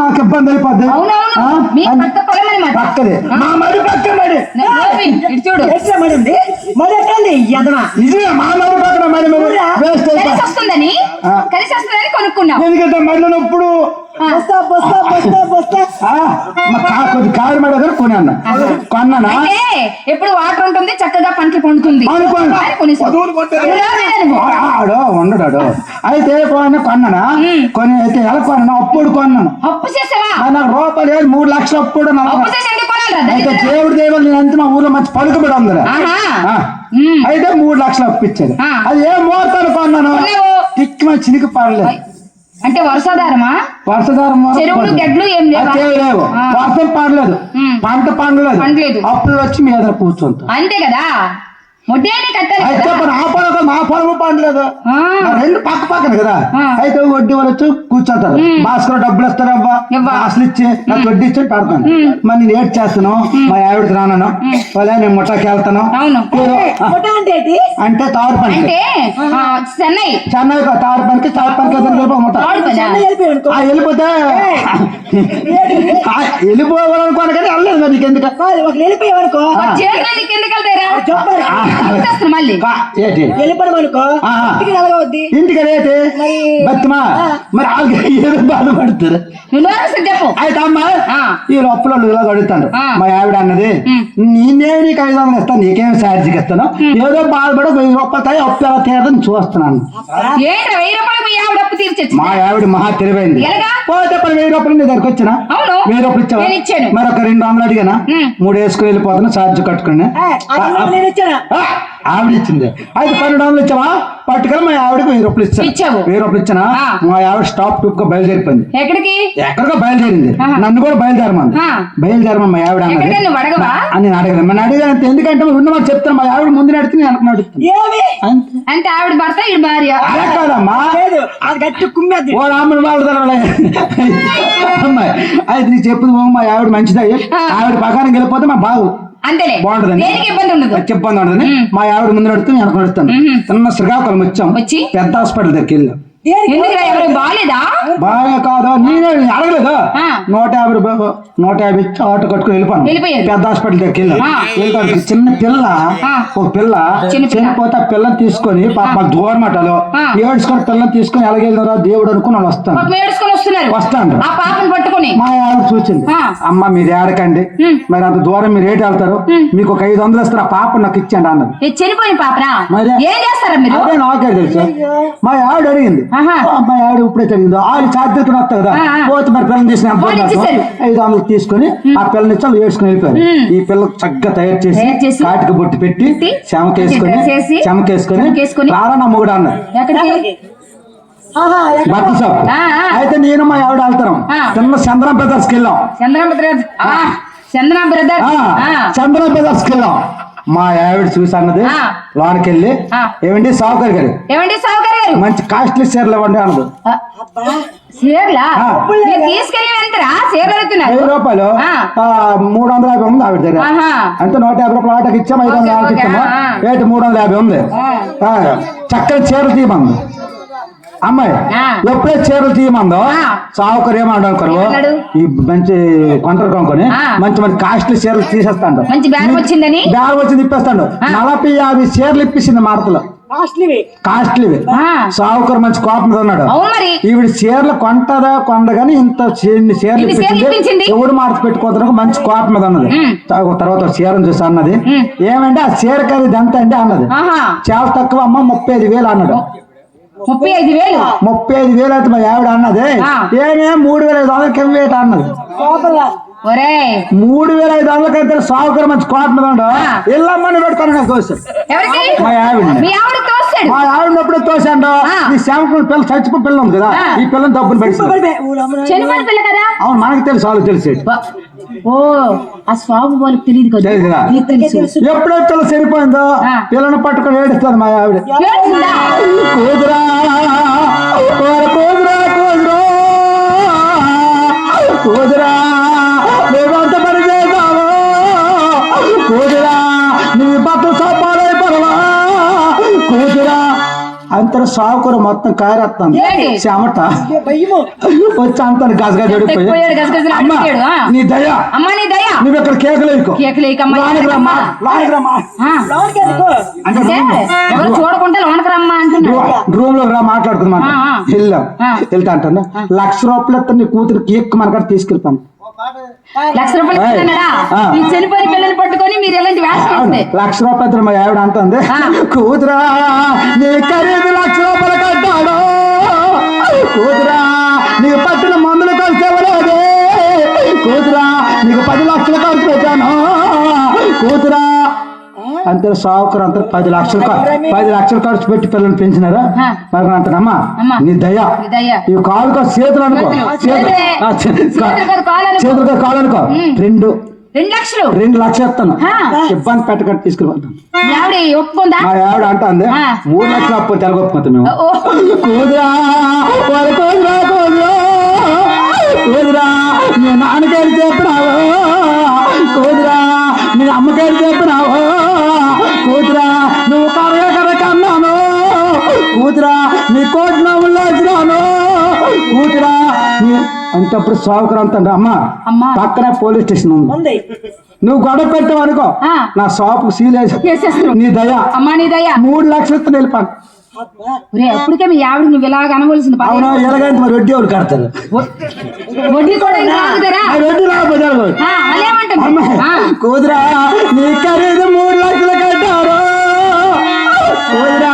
నాకు ఇబ్బంది అయిపోద్ది. పక్కది మా మడి పక్క ఇటు చూడు. మరి మరి నిజమే మా మడి పక్కన మరి వేస్ట్. కలిసి వస్తుందని కొనుక్కున్నాం. ఎందుకంటే మడినప్పుడు బస్తా బస్తా బస్తా బస్తా. మా కా కొద్ది కారు మడి దగ్గర కొన్నాను? కొన్నానా ఎప్పుడు వాటర్ ఉంటుంది చక్కగా పంటలు పండుతుంది? ఆడు ఉండడాడు అయితే కొన్న కొన్నానా? కొని అయితే ఎలా కొన్నాను అప్పుడు కొన్నాను. అప్పు చేసావా? నాకు రూపాయలు ఏడు మూడు లక్షలు అప్పుడు? అయితే? దేవుడి దేవుడు నేను అంత మా ఊర్లో మంచి పలుకుబడి ఉంది ఆహా. ఆ. ఉమ్. అయితే మూడు లక్షలు అప్పించారు. అది ఏ ముహూర్తాలు కొన్నాను కొన్నావు? టిక్ మా చినికి పడలేదు అంటే వర్షాధారమా వర్షధారం చెరువులు. గడ్లు ఏం లేవా? వర్షం పడలేదు. పంట పండలేదు. అప్పుడు వచ్చి మీ ఎదురు కూర్చుంటాం అంతే కదా కదా. చెప్పండి ఆ పొలం మా పొలము పండలేదు రెండు పక్క పక్కన కదా. అయితే వడ్డీ వాళ్ళు వచ్చి కూర్చుంటారు. భాస్కర్ డబ్బులు ఇస్తారు అబ్బా ఇవ్వ. అసలు ఇచ్చి నాకు వడ్డీ ఇచ్చి పెడతాను. మరి నేను ఏడ్ చేస్తాను? మా ఆవిడకి రాను వాళ్ళే నేను ముట్టకి వెళ్తాను. అంటే ఏంటి? అంటే తారు ఆ, చెన్నై. చెన్నై తారు పనికి తారు పనికి పనా? వెళ్ళిపోతే ఆ, వెళ్ళిపోవాలనుకోను కానీ వెళ్ళలేదు మరి నీకు ఎందుకు కాదు, ఒక వెళ్ళిపోయావు అనుకో. ఆ. చేతులు నీకు ఎందుకు చెప్పారు ఆ, వచ్చేస్తున్నా మళ్ళీ. కా- ఏంటి? వెళ్ళిపోవడం అనుకో ఆ. ఇంటికి ఎలాగవుద్ది ఇంటికి రేటి మరి బతిమా? మరి వాళ్ళకి ఏదో బాధపడతారు నువ్వు నోరు చెప్పు. అయితే అమ్మా ఆ. ఈ లోపల ఇలా. మా ఆవిడ అన్నది నేనే నీకు ఐదు వందలు ఇస్తాను నీకేం ఛార్జీకి ఇస్తాను. ఏదో బాధపడి వెయ్యి రూపాయలు అప్పు ఎలా తీరదని చూస్తున్నాను. ఏంట్రా వెయ్యి రూపాయలు మీ ఆవిడ? అప్పు తీర్చొచ్చు మా ఆవిడ మహా తెలివైంది? పోతే పని వెయ్యి రూపాయలు నీ దగ్గరకు వచ్చిన అవును. వెయ్యి రూపాయలు ఇచ్చావా నేను ఇచ్చాను. మరి ఒక రెండు వందలు అడిగానా. మూడు వేసుకుని వెళ్ళిపోతున్నా ఛార్జ్ కట్టుకుని అది నేను ఆవిడ ఇచ్చింది. అయితే పన్నెండు వందలు ఇచ్చావా? పట్టుకెళ్ళి మా ఆవిడకి వెయ్యి రూపాయలు ఇచ్చాను. వెయ్యి రూపాయలు ఇచ్చానా. మా ఆవిడ స్టాప్ టూప్గా బయలుదేరిపోయింది. ఎక్కడికి? ఎక్కడికో బయలుదేరింది. నన్ను కూడా బయలుదేరమని ఆ. బయలుదేరమని మా ఆవిడ అన్నది. నేను అడగను మన అడిగాను ఎందుకంటే ఉన్న మాట చెప్తాను మా ఆవిడ ముందు నడుస్తుంది ఏమి? అంతే. అంటే ఆవిడ భర్త ఈ భార్య. అలా కాదమ్మా. లేదు. అది గట్టి కుమ్మేది. ఓ రాముడు వాళ్ళు అమ్మాయి. అయితే నీకు చెప్పింది మా ఆవిడ మంచిది. ఆవిడ పకారం వెళ్ళిపోతే మా బాగు అంతేలే. బాగుంటుందండి. దేనికి ఇబ్బంది ఉండదు. ఉండదని మా ఆవిడ ముందు నడుతుంది వెనక నడుస్తాను చిన్న శ్రీకాకుళం వచ్చాం. వచ్చి? పెద్ద హాస్పిటల్ దగ్గరికి వెళ్ళాం. బాగా కాదు? నేనే అడగలేదు. నూట యాభై రూపాయలు నూట యాభై ఆటో కట్టుకుని వెళ్ళిపోయాను వెళ్ళిపోయారు. పెద్ద హాస్పిటల్ దగ్గరికి వెళ్ళాను. చిన్న పిల్ల ఆ. ఒక పిల్ల. చనిపోతే ఆ పిల్లని తీసుకొని పాప దూరం అటలో. ఏడ్చుకొని పిల్లని తీసుకొని ఎలాగెళ్ళినారా దేవుడు అనుకుని వస్తాను. పాపం వస్తాను. ఆ పాపను పట్టుకొని. మా ఆవిడ చూసింది. అమ్మ మీరు ఏడకండి. మరి అంత దూరం మీరు ఏటి వెళ్తారు? మీకు ఒక ఐదు వందలు ఇస్తారు. ఆ పాప నాకు ఇచ్చేయండి అన్నది. ఏ చనిపోయిన పాపరా మరి? ఏం చేస్తారా మీరు? అదే నాకే తెలుసు. మా ఆవిడ అడిగింది. ఆహా. ఆ, మా ఆవిడ ఇప్పుడే తెలియదు ఆవిడ చార్జీకి వస్తా కదా. పోతే మరి నాకు ఇచ్చేసారు. ఐదు వందలు తీసుకొని ఆ పిల్లని ఇచ్చి వేసుకుని వెళ్ళిపోయారు ఈ పిల్ల చక్కగా తయారు చేసి కాటికి బొట్టు పెట్టి చెమకేసుకొని చెమకేసుకొని చెమకేసుకొని, రారా నా మొగుడు అన్నది ఎక్కడికి? ఆహా ఎక్కడ? బట్టల షాప్. ఆ, ఆ. అయితే నేను మా ఆవిడ వెళ్తాం ఆ. చిన్న చంద్రం బ్రదర్స్కి వెళ్ళాం. చంద్ర బ్రదర్ చంద్ర బ్రదర్ ఆ, చంద్ర బ్రదర్స్కి వెళ్ళాం. మా ఆవిడ చూసి అన్నది. లోనికి వెళ్ళి. ఏమండి సావుకర్ గారు? ఏమండి సావుకారు గారు? మంచి కాస్ట్లీ చీరలు ఇవ్వండి అన్నది. అబ్బా చీరలా? ఆ. మీరు తీసుకెళ్ళి ఎంతరా చీరలు అడుగుతున్నారు. వెయ్యి రూపాయలు? మూడు వందల యాభై ఉంది ఆవిడ దగ్గర. అంతే నూట యాభై రూపాయలు ఆటోకి ఇచ్చాము ఐదు వందల ఆటోకి ఇచ్చాము. ఏటి మూడు వందల యాభై ఉంది. చక్కని చీరలు తీయమంది. అమ్మాయి. ఎప్పుడే చీరలు తీయమందో. సావుకర్ ఏమంటారు ఏమన్నాడు? ఈ మంచి కొంటరు కొనుక్కొని. మంచి మంచి కాస్ట్లీ చీరలు తీసేస్తాడు. మంచి బ్యాగ్ వచ్చిందని? బ్యాగ్ వచ్చి తిప్పేస్తాడు నలభై యాభై చీరలు ఇప్పించింది మాటలు కాస్ట్లీవి. సావుకర్ మంచి కోపం ఉన్నాడు. ఈవిడ చీరలు కొంటదా కొండగాని ఇంత చీరలు ఇప్పించింది. ఎవడు మాట పెట్టుకోవడానికి మంచి కోపం మీద ఉన్నది. తర్వాత చీరను చూసి అన్నది. ఏమంటే ఆ చీర ఖరీదు ఎంత అండి అన్నది. చాలా తక్కువ అమ్మ ముప్పై ఐదు వేలు అన్నాడు. ముప్పై ఐదు వేలు. ముప్పై ఐదు వేలు అయితే మా ఆవిడ అన్నది. ఏమే మూడు వేల ఐదు వందలకి ఇవ్వేట అన్నది. ఒరే. మూడు వేల ఐదు వందలకి అయితే సావుకర్ మంచి కోపం మీద. ఇల్లమ్మని పెడతాను నాకు కోసం. ఎవరికి? మా ఆవిడ మీ ఆవిడ ఎప్పుడో తోసాడు. ఈ సేవకుడు పిల్ల చచ్చిపో పిల్ల ఉంది కదా. ఈ పిల్లని డబ్బులు పెట్టి అవును మనకు తెలుసు వాళ్ళు తెలిసి. వా- ఓ ఆ స్వామి వాళ్ళకి తెలియదు కదా. నీకు తెలుసు. ఎప్పుడైతే ఆ. పిల్లని పట్టుకొని ఏడుస్తుంది మా ఆవిడ. ఏడుస్తుందా? కూతురా ఓర కూతురా కూతురు కూతురా నువ్వంత పని చేశావు? కూతురా నీ బట్ట సపాలై పరవా కూతురా అని అంతలో సావుకూర మొత్తం ఏ భయము. వచ్చి అంతాను గజగా. నీ దయ. అమ్మా నీ దయ. నువ్వు ఇక్కడ లోనికి రమ్మా ఎందుకమ్మా? లోనికి రమ్మా. ఆ, లోనికి ఎందుకు? అంటే అంటే ఎవరు చూడకుండా లోనకి రమ్మా అంటున్నాడు. రూమ్. లో రా మాట్లాడుకుందాం. వెళ్ళాం. వెళ్తా అంటాను. లక్ష రూపాయలు నీ కూతురు కేక్ మనకాడ తీసుకెళ్తాను. లక్ష రూపాయలు. ఇస్తున్నాడా. ఈ చనిపోయిన పిల్లల్ని పట్టుకొని మీరు ఎలాంటి లక్ష రూపాయలు మా ఆవిడ అంటుంది. కూతురా నీ ఖరీదు లక్ష రూపాయలు కట్టాడు కూతురా నీకు పట్టిన మందులు ఖర్చు ఇవ్వలేదే కూతురా నీకు పది లక్షలు ఖర్చు పెట్టాను కూతురా అంతే సావుకరు అంతా పది లక్షలు పది లక్షలు ఖర్చు పెట్టి పిల్లల్ని పెంచినారా. మరి అంతనమ్మా అమ్మా. నీ దయ. ఇవి కాలుకో చేతులు అనుకో. చేతులు. కాలు అనుకో. రెండు. రెండు లక్షలు. రెండు లక్షలు ఇస్తాను. ఇబ్బంది పెట్టకుండా మీ ఆవిడ ఆవిడ అంటుంది ఆ. మూడు లక్షలు అప్పు తెలగొప్పుకుంటాం మేము. కూతురా కూతురా కూతురు కూతురా మీ నాన్నగారు చెప్పినావు. కూతురా మీ అమ్మగారు చెప్పినావు. కూతురా నీ కోటి నవ్వుల్లో వచ్చినాను కూతురా అంటప్పుడు సావుకురు అంతండి అమ్మ. పక్కనే పోలీస్ స్టేషన్ ఉంది. నువ్వు గొడవ పెట్టావు అనుకో. నా షాపు చేసేస్తారు నీ దయ. అమ్మా నీ దయ. మూడు లక్షలు వెళ్ళిపోను అప్పటికే మీ ఆవిడ నువ్వు ఇలాగ అనవలసింది. అవును ఎలాగైతే మరి వడ్డీ వాళ్ళు కడతారు? వడ్డీ కూడా వడ్డీ రాకపోతే కూతురా నీ ఖరీదు మూడు లక్షలు కట్టారు. కూతురా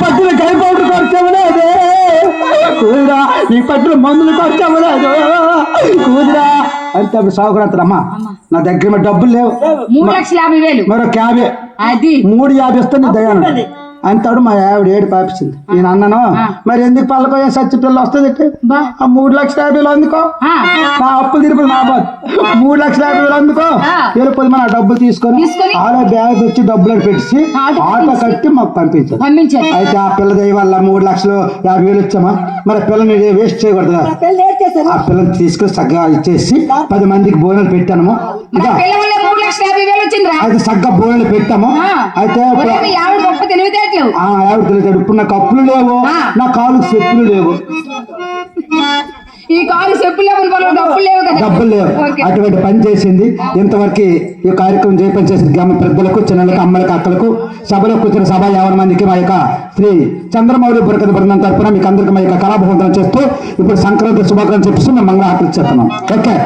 పట్టిన కై పౌడర్ ఖర్చు అవ్వలేదు కూతురా నీకు పట్టిన మందులు ఖర్చు అవ్వలేదు కూతురా అంటే అప్పుడు సాగుకురంటారమ్మా నా దగ్గర డబ్బులు లేవు. మూడు లక్షల యాభై వేలు. మరో క్యాబే. అది. మూడు యాభై ఇస్తే నీ దయాను అంతాడు మా ఆవిడ ఏడు పాపించింది నేను అన్నాను మరి ఎందుకు పల్లకోయే సచ్చి పిల్ల వస్తుంది ఆ మూడు లక్షల యాభై వేలు అందుకో. నా అప్పులు తిరిగి నా బాధ మూడు లక్షల యాభై వేలు అందుకో. వెళ్ళిపోయి మన డబ్బులు తీసుకొని తీసుకొని? ఆడ బ్యాగ్ తెచ్చి డబ్బులు పెట్టి ఆటో ఆటో కట్టి మాకు పంపించారు. పంపించారు. అయితే ఆ పిల్ల దయ వల్ల మూడు లక్షలు యాభై వేలు ఇచ్చామా మరి పిల్లని వేస్ట్ చేయకూడదు? ఆ పిల్లని తీసుకొని చక్కగా ఇచ్చేసి పది మందికి భోజనాలు పెట్టాము. అయితే చక్కగా భోజనాలు పెట్టాము. అయితే ఇప్పుడు తెలివితేటలు. నాకు అప్పులు లేవు. నా కాలు చెప్పులు లేవు. ఈ కారు చెప్పులు డబ్బులు లేవు. అటువంటి పని చేసింది. ఇంతవరకు ఈ కార్యక్రమం జయపని చేసిన గ్రామ పెద్దలకు చిన్నలకు అమ్మలకు అక్కలకు సభలో కూర్చున్న సభ యాభై మందికి మా యొక్క శ్రీ చంద్రమౌళి బురకథ బృందం తరపున మీకు అందరికీ మా యొక్క కళాభవంతనం చేస్తూ ఇప్పుడు సంక్రాంతి శుభాకాంక్షలు చెప్పిస్తూ మేము మంగళ ఆకలి చేస్తున్నాం. ఓకే.